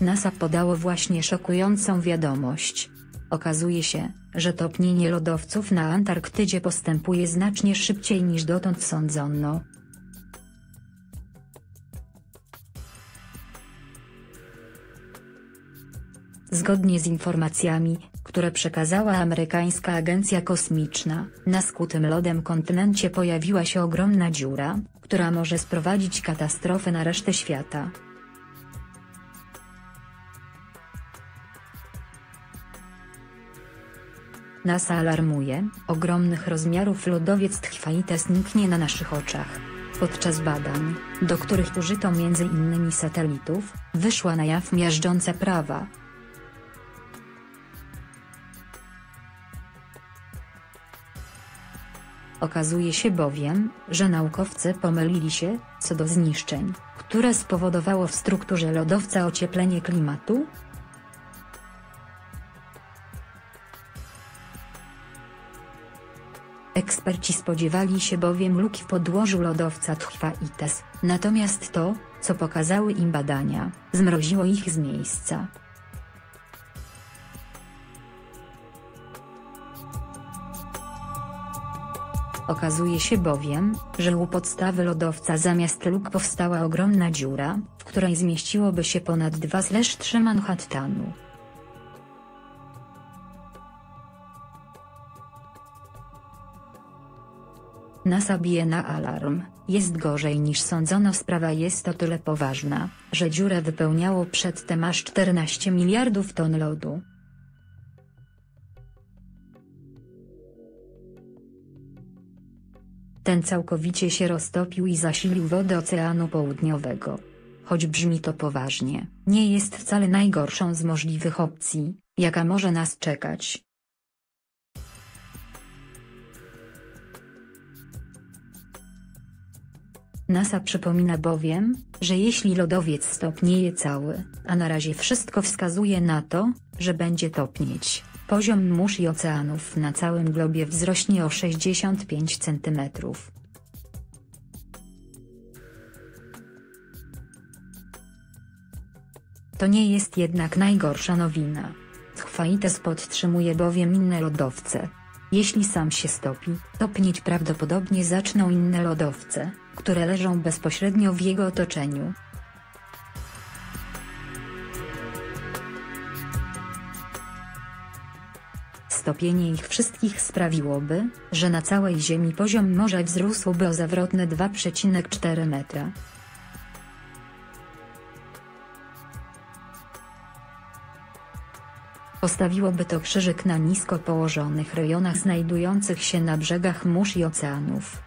NASA podało właśnie szokującą wiadomość. Okazuje się, że topnienie lodowców na Antarktydzie postępuje znacznie szybciej niż dotąd sądzono. Zgodnie z informacjami, które przekazała amerykańska agencja kosmiczna, na skutym lodem kontynencie pojawiła się ogromna dziura, która może sprowadzić katastrofę na resztę świata. NASA alarmuje, ogromnych rozmiarów lodowiec Tchwaites niknie na naszych oczach. Podczas badań, do których użyto m.in. satelitów, wyszła na jaw miażdżąca prawa. Okazuje się bowiem, że naukowcy pomylili się, co do zniszczeń, które spowodowało w strukturze lodowca ocieplenie klimatu, Eksperci spodziewali się bowiem luki w podłożu lodowca Tchwaites, natomiast to, co pokazały im badania, zmroziło ich z miejsca. Okazuje się bowiem, że u podstawy lodowca zamiast luk powstała ogromna dziura, w której zmieściłoby się ponad 2-3 Manhattanu. NASA bije na alarm, jest gorzej niż sądzono sprawa jest o tyle poważna, że dziurę wypełniało przedtem aż 14 miliardów ton lodu. Ten całkowicie się roztopił i zasilił wodę Oceanu Południowego. Choć brzmi to poważnie, nie jest wcale najgorszą z możliwych opcji, jaka może nas czekać. NASA przypomina bowiem, że jeśli lodowiec stopnieje cały, a na razie wszystko wskazuje na to, że będzie topnieć, poziom mórz i oceanów na całym globie wzrośnie o 65 cm. To nie jest jednak najgorsza nowina. Chwaites podtrzymuje bowiem inne lodowce. Jeśli sam się stopi, topnieć prawdopodobnie zaczną inne lodowce, które leżą bezpośrednio w jego otoczeniu. Stopienie ich wszystkich sprawiłoby, że na całej Ziemi poziom morza wzrósłby o zawrotne 2,4 metra. Postawiłoby to krzyżyk na nisko położonych rejonach znajdujących się na brzegach mórz i oceanów.